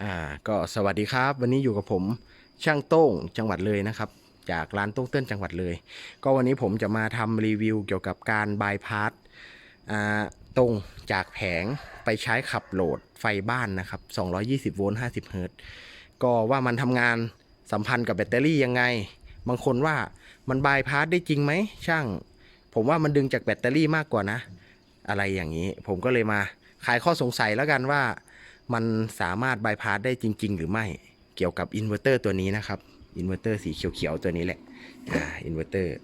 อ่าก็สวัสดีครับ วันนี้อยู่กับผมช่างโต้งจังหวัดเลยนะครับ จากร้านโต้งเต้นจังหวัดเลย ก็วันนี้ผมจะมาทำรีวิวเกี่ยวกับการบายพาสอ่าตรงจากแผงไปใช้ขับโหลดไฟบ้านนะครับ 220 โวลต์ 50 เฮิรตซ์ก็ว่ามันทำงานสัมพันธ์กับแบตเตอรี่ยังไง บางคนว่ามันบายพาสได้จริงไหมช่าง ผมว่ามันดึงจากแบตเตอรี่มากกว่านะ อะไรอย่างนี้ ผมก็เลยมาขายข้อสงสัยแล้วกันว่า มันสามารถบายพาสได้จริง ๆ หรือไม่เกี่ยวกับอินเวอร์เตอร์ตัวนี้นะครับอินเวอร์เตอร์สีเขียวๆตัวนี้แหละอ่าอินเวอร์เตอร์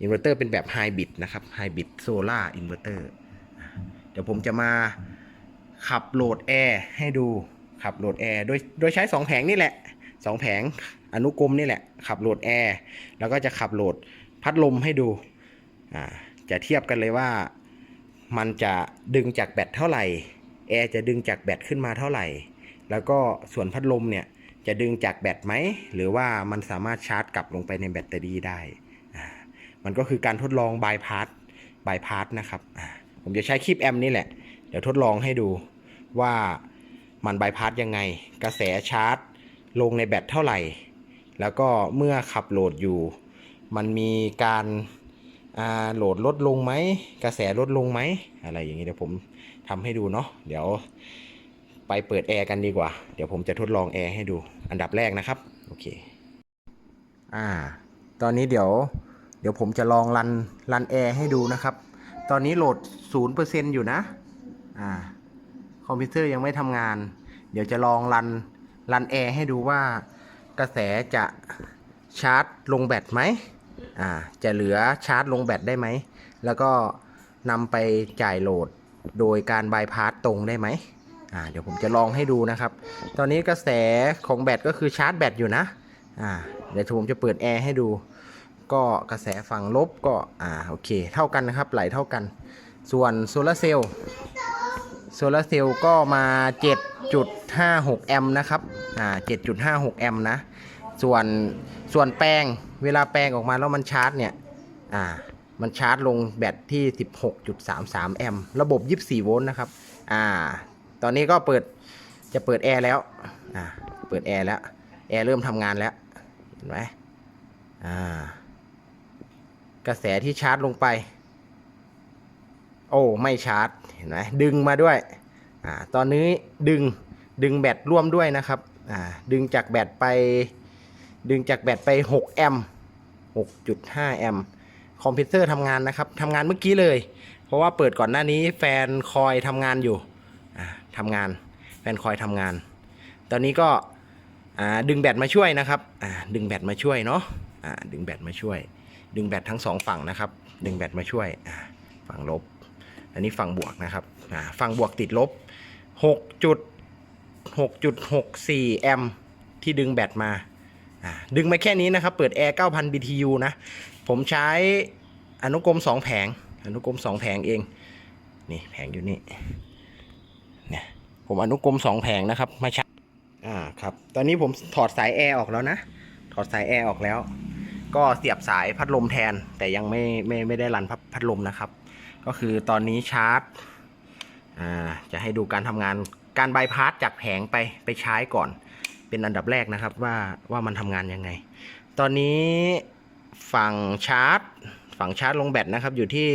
อินเวอร์เตอร์เป็นแบบไฮบริดนะครับไฮบริดโซล่าอินเวอร์เตอร์เดี๋ยวผมจะมาขับโหลดแอร์ให้ดูขับโหลดแอร์โดยโดยใช้ 2 แผงนี่แหละ 2 แผงอนุกรมนี่แหละ ขับโหลดแอร์แล้วก็จะขับโหลดพัดลมให้ดูอ่าจะเทียบกันเลยว่ามันจะดึงจากแบตเท่าไหร่ แอร์จะดึงจากแบตขึ้นมาเท่าไหร่ แล้วก็ส่วนพัดลมเนี่ยจะดึงจากแบตไหม หรือว่ามันสามารถชาร์จกลับลงไปในแบตเตอรี่ได้ มันก็คือการทดลองบายพาสบายพาสนะครับ ผมจะใช้คลิปแอมนี่แหละ เดี๋ยวทดลองให้ดูว่ามันบายพาสยังไง กระแสชาร์จ ลงในแบตเท่าไหร่ แล้วก็เมื่อขับโหลดอยู่ มันมีการาโหลดลดลงไหม กระแสลดลงไหม อะไรอย่างนี้เดี๋ยวผม ทำให้ดูเนาะเดี๋ยวไปเปิดแอร์กันดีกว่า เดี๋ยวผมจะทดลองแอร์ให้ดูอันดับแรกนะครับโอเคอ่าตอนนี้เดี๋ยวเดี๋ยวผมจะลองรันรันแอร์ให้ดูนะครับ ตอนนี้โหลด 0%อยู่นะอ่าคอมพิวเตอร์ยังไม่ทำงาน เดี๋ยวจะลองรันรันแอร์ให้ดูว่ากระแสจะชาร์จลงแบตไหมอ่าจะเหลือชาร์จลงแบตได้ไหม แล้วก็นำไปจ่ายโหลด โดยการบายพาสตรงได้ไหมอ่าเดี๋ยวผมจะลองให้ดูนะครับ ตอนนี้กระแสของแบตก็คือชาร์จแบตอยู่นะอ่าเดี๋ยวผมจะเปิดแอร์ให้ดู ก็กระแสฝั่งลบก็อ่าโอเค เท่ากันนะครับไหลเท่ากัน ส่วนโซลาร์เซลล์โซลาร์เซลล์ก็มา 7.56 แอมป์นะครับอ่า7.56 แอมป์นะ ส่วนส่วนแปลงเวลาแปลงออกมาแล้วมันชาร์จเนี่ยอ่า มันชาร์จลงแบตที่ 16.33 แอมป์ระบบ 24 โวลต์นะครับ อ่า ตอนนี้ก็เปิดจะเปิดแอร์แล้ว อ่า เปิดแอร์แล้ว แอร์เริ่มทำงานแล้ว เห็นไหมอ่า กระแสที่ชาร์จลงไป โอ้ ไม่ชาร์จ เห็นไหมดึงมาด้วย อ่า ตอนนี้ดึง ดึงแบตร่วมด้วยนะครับ อ่า ดึงจากแบตไป ดึงจากแบตไป 6 แอมป์6.5 แอมป์ คอมพิวเตอร์ทำงานนะครับทำงานเมื่อกี้เลย เพราะว่าเปิดก่อนหน้านี้แฟนคอยทำงานอยู่ทำงาน แฟนคอยทำงาน ตอนนี้ก็ดึงแบตมาช่วยนะครับดึงแบตมาช่วยเนาะดึงแบตมาช่วย ดึงแบตทั้งสองฝั่งนะครับ ดึงแบตมาช่วยฝั่งลบ อันนี้ฝั่งบวกนะครับฝั่งบวกติดลบ6จุด6.64 แอมป์ที่ดึงแบตมาอ่าดึงมาแค่นี้นะครับ เปิดแอร์ 9,000 BTU นะ ผมใช้อนุกรม2แผง อนุกรม2แผงเอง นี่แผงอยู่นี่ เนี่ยผมอนุกรม2แผงนะครับมาใช้อ่าครับ ตอนนี้ผมถอดสายแอร์ออกแล้วนะ ถอดสายแอร์ออกแล้ว ก็เสียบสายพัดลมแทน แต่ยังไม่ไม่ไม่ได้รันพัดพัดลมนะครับ ก็คือตอนนี้ชาร์จ อ่า จะให้ดูการทำงาน การบายพาสจากแผงไปไปใช้ก่อน เป็นอันดับแรกนะครับว่าว่ามันทำงานยังไง ตอนนี้ ฝั่งชาร์จ ฝั่งชาร์จลงแบตนะครับ อยู่ที่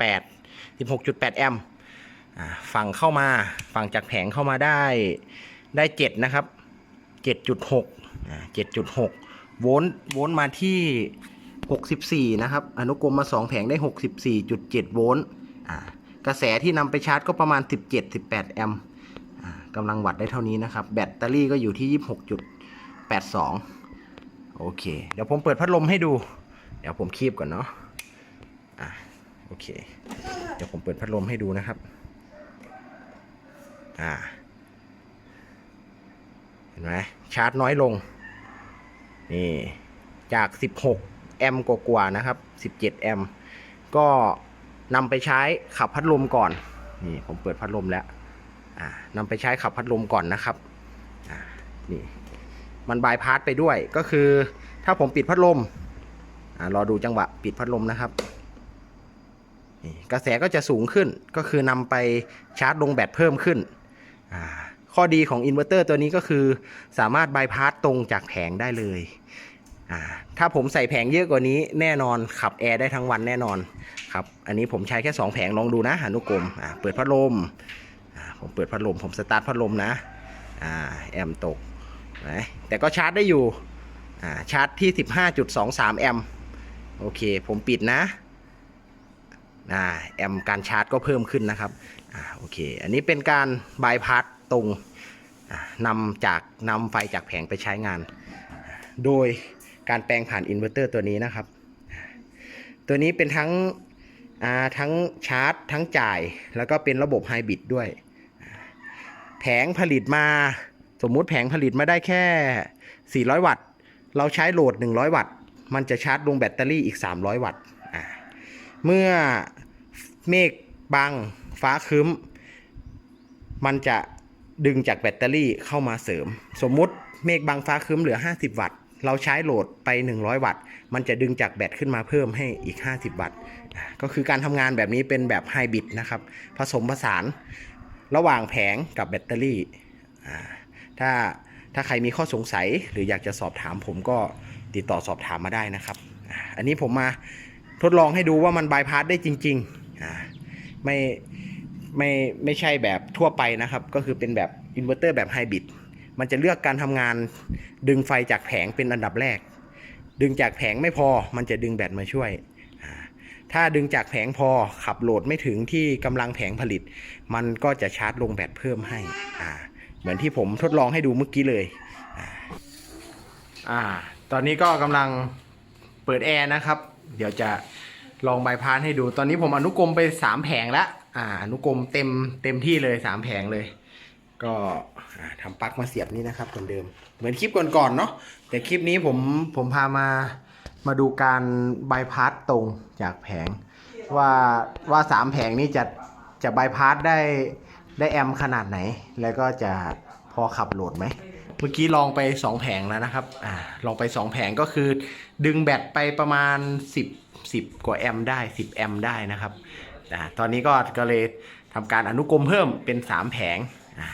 16.8 16.8 แอมป์อ่าฝั่งเข้ามา ฝั่งจากแผงเข้ามาได้ได้7นะครับ 7.6 7.6 โวลต์โวลต์มาที่ 64 นะครับ อนุกรมมา 2 แผงได้ 64.7 โวลต์กระแสที่นำไปชาร์จก็ประมาณ 17-18 แอมป์กำลังวัดได้เท่านี้นะครับ แบตเตอรี่ก็อยู่ที่ 26.82 โอเค เดี๋ยวผมเปิดพัดลมให้ดู เดี๋ยวผมคีบก่อนเนาะอ่าโอเค เดี๋ยวผมเปิดพัดลมให้ดูนะครับ อ่า เห็นไหมชาร์จน้อยลง นี่ จาก 16 แอมป์กว่าๆนะครับ 17 แอมป์ก็นำไปใช้ขับพัดลมก่อน นี่ผมเปิดพัดลมแล้ว อ่านำไปใช้ขับพัดลมก่อนนะครับ อ่า นี่ มันบายพาสไปด้วยก็คือ ถ้าผมปิดพัดลมอรอดูจังหวะปิดพัดลมนะครับกระแสก็จะสูงขึ้นก็คือนำไปชาร์จลงแบตเพิ่มขึ้น ข้อดีของอินเวอร์เตอร์ตัวนี้ก็คือสามารถบายพาสตรงจากแผงได้เลย ถ้าผมใส่แผงเยอะกว่านี้แน่นอนขับแอร์ได้ทั้งวันแน่นอนครับอันนี้ผมใช้แค่ 2 แผงลองดูนะอนุกรมอ่าเปิดพัดลมผมเปิดพัดลม ผมสตาร์ทพัดลมนะอแอมป์ตก นะแต่ก็ชาร์จได้อยู่ชาร์จที่ 15.23 แอมป์โอเค ผมปิดนะแอมป์การชาร์จก็เพิ่มขึ้นนะครับอโอเค อันนี้เป็นการบายพาสตรงนำจากนำไฟจากแผงไปใช้งาน โดยการแปลงผ่านอินเวอร์เตอร์ตัวนี้นะครับ ตัวนี้เป็นทั้งทั้งชาร์จ ทั้งจ่าย แล้วก็เป็นระบบไฮบริดด้วย แผงผลิตมา สมมุติแผงผลิตมาได้แค่ 400 วัตต์ เราใช้โหลด 100 วัตต์ มันจะชาร์จลงแบตเตอรี่อีก 300 วัตต์เมื่อเมฆบังฟ้าครึ้มมันจะดึงจากแบตเตอรี่เข้ามาเสริม สมมุติเมฆบังฟ้าครึ้มเหลือ 50 วัตต์ เราใช้โหลดไป 100 วัตต์ มันจะดึงจากแบตขึ้นมาเพิ่มให้อีก 50 วัตต์ ก็คือการทำงานแบบนี้เป็นแบบไฮบริดนะครับ ผสมผสานระหว่างแผงกับแบตเตอรี่อ่า ถ้าถ้าใครมีข้อสงสัยหรืออยากจะสอบถามผมก็ติดต่อสอบถามมาได้นะครับ อันนี้ผมมาทดลองให้ดูว่ามันบายพาสได้จริงๆไม่ไม่ไม่ใช่แบบทั่วไปนะครับ ก็คือเป็นแบบอินเวอร์เตอร์แบบไฮบริดมันจะเลือกการทำงานดึงไฟจากแผงเป็นอันดับแรก ดึงจากแผงไม่พอมันจะดึงแบตมาช่วย ถ้าดึงจากแผงพอขับโหลดไม่ถึงที่กำลังแผงผลิต มันก็จะชาร์จลงแบตเพิ่มให้อ่า เหมือนที่ผมทดลองให้ดูเมื่อกี้เลย อ่า ตอนนี้ก็กำลังเปิดแอร์นะครับ เดี๋ยวจะลองบายพาสให้ดู ตอนนี้ผมอนุกรมไป3แผงแล้วอ่า อนุกรมเต็มเต็มที่เลย3แผงเลย ก็ทำปลั๊กมาเสียบนี่นะครับเหมือนเดิม เหมือนคลิปก่อนๆเนาะ แต่คลิปนี้ผมผมพามามาดูการบายพาสตรงจากแผง ว่าว่าสามแผงนี้จะจะบายพาสได้ ได้แอมขนาดไหน แล้วก็จะพอขับโหลดไหม เมื่อกี้ลองไป 2 แผงแล้วนะครับอ่าลองไป 2 แผงก็คือ ดึงแบตไปประมาณ 10 10 กว่าแอมได้ 10 แอมได้นะครับอ่าตอนนี้ก็ก็เลยทำการอนุกรมเพิ่มเป็น 3 แผงอ่า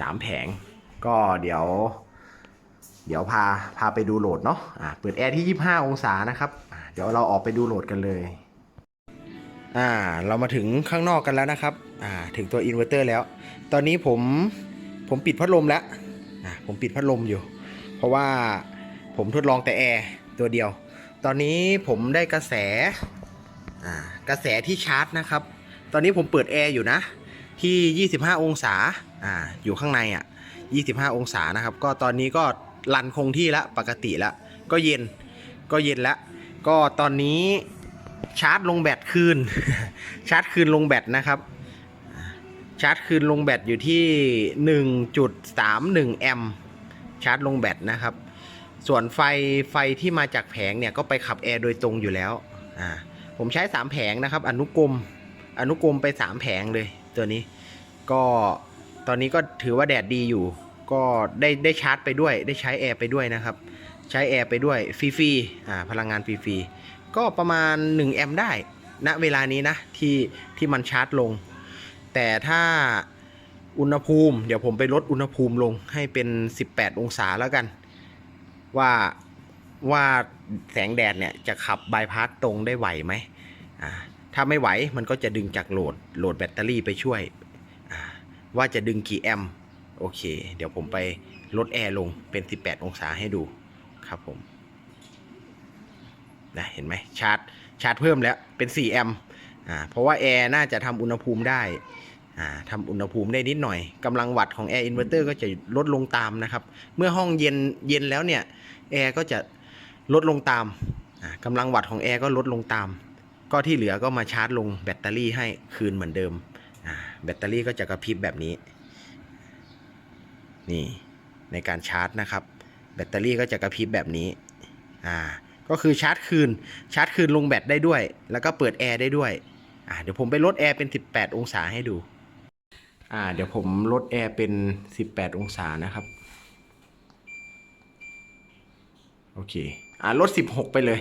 สามแผง ก็เดี๋ยว เดี๋ยวพาพาไปดูโหลดเนาะอ่าเปิดแอร์ที่ 25 องศานะครับ เดี๋ยวเราออกไปดูโหลดกันเลย อ่าเรามาถึงข้างนอกกันแล้วนะครับอ่าถึงตัวอินเวอร์เตอร์แล้ว ตอนนี้ผมผมปิดพัดลมแล้วอ่าผมปิดพัดลมอยู่ เพราะว่าผมทดลองแต่แอร์ตัวเดียว ตอนนี้ผมได้กระแสอ่ากระแสที่ชาร์จนะครับ ตอนนี้ผมเปิดแอร์อยู่นะ ที่ 25 องศาอ่าอยู่ข้างในอะ25 องศานะครับ ก็ตอนนี้ก็รันคงที่แล้วปกติแล้วก็เย็นก็เย็นแล้วก็ตอนนี้ ชาร์จลงแบตคืน ชาร์จคืนลงแบตนะครับ ชาร์จคืนลงแบตอยู่ที่ 1.31 แอมป์ชาร์จลงแบตนะครับ ส่วนไฟไฟที่มาจากแผงเนี่ยก็ไปขับแอร์โดยตรงอยู่แล้วอ่าผมใช้ 3 แผงนะครับ อนุกรมอนุกรมไป 3 แผงเลยตัวนี้ ก็ตอนนี้ก็ถือว่าแดดดีอยู่ ก็ได้ได้ชาร์จไปด้วย ได้ใช้แอร์ไปด้วยนะครับ ใช้แอร์ไปด้วยฟรีๆอ่าพลังงานฟรีๆ ก็ประมาณ 1 แอมป์ได้ณเวลานี้นะที่ที่มันชาร์จลง แต่ถ้าอุณหภูมิ เดี๋ยวผมไปลดอุณหภูมิลงให้เป็น 18 องศาแล้วกัน ว่าว่าแสงแดดเนี่ยจะขับบายพาสตรงได้ไหวไหมถ้าไม่ไหวมันก็จะดึงจากโหลดโหลดแบตเตอรี่ไปช่วย ว่าจะดึงกี่แอมป์โอเค เดี๋ยวผมไปลดแอร์ลงเป็น 18 องศาให้ดูครับผม นะเห็นไหมชาร์จชาร์จเพิ่มแล้วเป็น4แอมป์อ่าเพราะว่าแอร์น่าจะทำอุณหภูมิได้อ่าทำอุณหภูมิได้นิดหน่อยกำลังวัตต์ของแอร์อินเวอร์เตอร์ก็จะลดลงตามนะครับ เมื่อห้องเย็นเย็นแล้วเนี่ยแอร์ก็จะลดลงตามอ่ากำลังวัตต์ของแอร์ก็ลดลงตาม ก็ที่เหลือก็มาชาร์จลงแบตเตอรี่ให้คืนเหมือนเดิมอ่าแบตเตอรี่ก็จะกระพริบแบบนี้นี่ในการชาร์จนะครับ แบตเตอรี่ก็จะกระพริบแบบนี้อ่า ก็คือชาร์จคืน ชาร์จคืนลงแบตได้ด้วย แล้วก็เปิดแอร์ได้ด้วยอ่าเดี๋ยวผมไปลดแอร์เป็น 18 องศาให้ดูอ่าเดี๋ยวผมลดแอร์เป็น 18 องศานะครับ โอเคอ่าลด 16 ไปเลย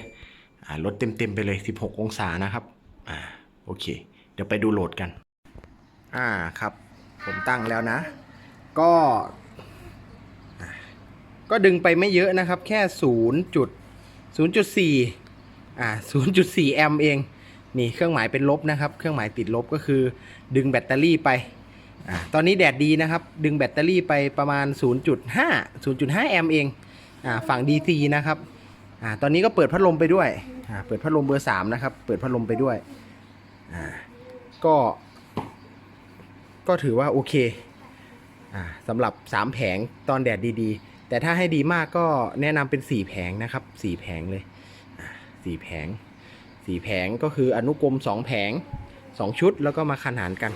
อ่าลดเต็มๆไปเลย 16 องศานะครับอ่าโอเค เดี๋ยวไปดูโหลดกัน อ่าครับ ผมตั้งแล้วนะ ก็ ก็ดึงไปไม่เยอะนะครับ แค่ 0 จุด 0.4 อ่า 0.4 แอมป์เอง นี่เครื่องหมายเป็นลบนะครับ เครื่องหมายติดลบก็คือดึงแบตเตอรี่ไป อ่า ตอนนี้แดดดีนะครับ ดึงแบตเตอรี่ไปประมาณ 0.5 0.5 แอมป์เอง อ่า ฝั่ง DC นะครับ อ่า ตอนนี้ก็เปิดพัดลมไปด้วย อ่า เปิดพัดลมเบอร์ 3 นะครับ เปิดพัดลมไปด้วย อ่า ก็ ก็ถือว่าโอเค อ่าสำหรับ 3 แผงตอนแดดดีๆ แต่ถ้าให้ดีมากก็แนะนำเป็น4แผงนะครับ4แผงเลยอ่า4แผง4แผงก็คืออนุกรม2แผง2ชุดแล้วก็มาขนานกัน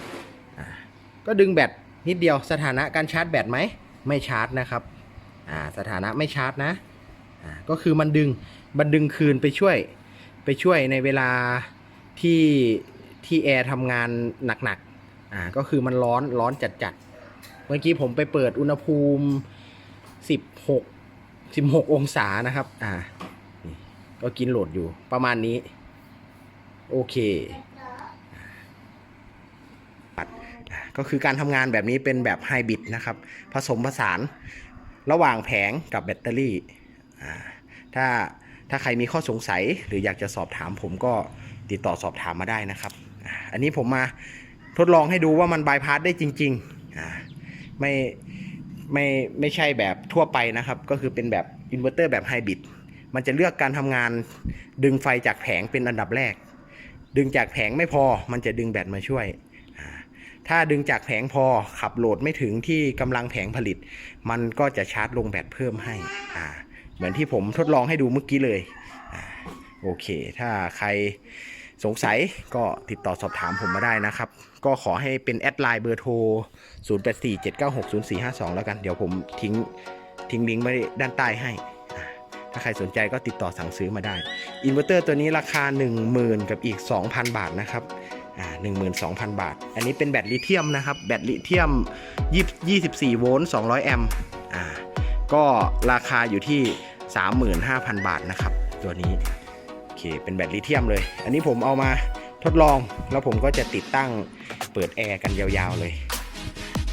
ก็ดึงแบตนิดเดียวสถานะการชาร์จแบตไหมไม่ชาร์จนะครับสถานะไม่ชาร์จนะก็คือมันดึงมันดึงคืนไปช่วยไปช่วยในเวลาที่ที่แอร์ทำงานหนักๆก็คือมันร้อนร้อนจัดๆเมื่อกี้ผมไปเปิดอุณหภูมิ 16 16องศานะครับ อ่าก็กินโหลดอยู่ประมาณนี้ โอเคก็คือการทำงานแบบนี้เป็นแบบไฮบริดนะครับ ผสมผสานระหว่างแผงกับแบตเตอรี่อ่าถ้าถ้าใครมีข้อสงสัยหรืออยากจะสอบถามผมก็ติดต่อสอบถามมาได้นะครับ อันนี้ผมมาทดลองให้ดูว่ามันบายพาสได้จริงๆอ่าไม่ ไม่ไม่ใช่แบบทั่วไปนะครับ ก็คือเป็นแบบอินเวอร์เตอร์แบบไฮบริดมันจะเลือกการทำงานดึงไฟจากแผงเป็นอันดับแรก ดึงจากแผงไม่พอมันจะดึงแบตมาช่วย ถ้าดึงจากแผงพอขับโหลดไม่ถึงที่กำลังแผงผลิต มันก็จะชาร์จลงแบตเพิ่มให้เหมือนที่ผมทดลองให้ดูเมื่อกี้เลยอโอเค ถ้าใครสงสัยก็ติดต่อสอบถามผมมาได้นะครับ ก็ขอให้เป็นแอดไลน์เบอร์โทร 0847960452 แล้วกัน เดี๋ยวผมทิ้งทิ้งลิงก์ไว้ด้านใต้ให้ ถ้าใครสนใจก็ติดต่อสั่งซื้อมาได้ อินเวอร์เตอร์ตัวนี้ราคา 10,000 กับอีก 2,000 บาทนะครับอ่า12,000 บาท อันนี้เป็นแบตลิเธียมนะครับ แบตลิเธียม20 24 โวลต์ 200 แอมป์อ่าก็ราคาอยู่ที่ 35,000 บาทนะครับ ตัวนี้ โอเค เป็นแบตลิเธียมเลย อันนี้ผมเอามา ทดลองแล้วผมก็จะติดตั้งเปิดแอร์กันยาวๆเลย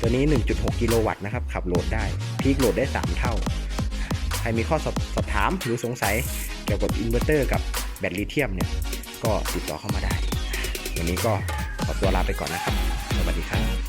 ตัวนี้ 1.6 กิโลวัตต์นะครับ ขับโหลดได้ พีคโหลดได้ 3 เท่า ใครมีข้อสอบสอบถามหรือสงสัยเกี่ยวกับอินเวอร์เตอร์กับแบตลิเทียมเนี่ย ก็ติดต่อเข้ามาได้ วันนี้ก็ขอตัวลาไปก่อนนะครับ สวัสดีครับ